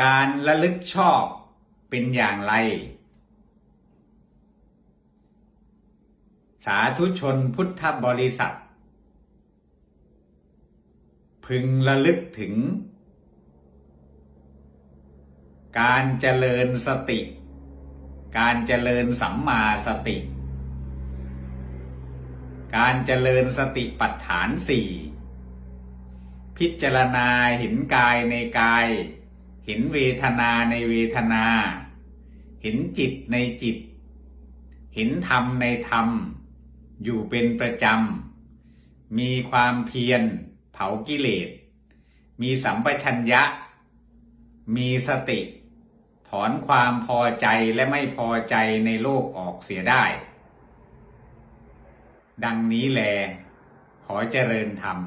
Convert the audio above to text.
การระลึกชอบเป็นอย่างไร สาธุชนพุทธบริษัท พึงระลึกถึง การเจริญสติ การเจริญสัมมาสติ การเจริญสติปัฏฐานสี่พิจารณาเห็นกายในกาย เห็นเวทนาในเวทนา เห็นจิตในจิต เห็นธรรมในธรรม อยู่เป็นประจำ มีความเพียร เผากิเลส มีสัมปชัญญะ มีสติ ถอนความพอใจและไม่พอใจในโลกออกเสียได้ ดังนี้แล ขอเจริญธรรม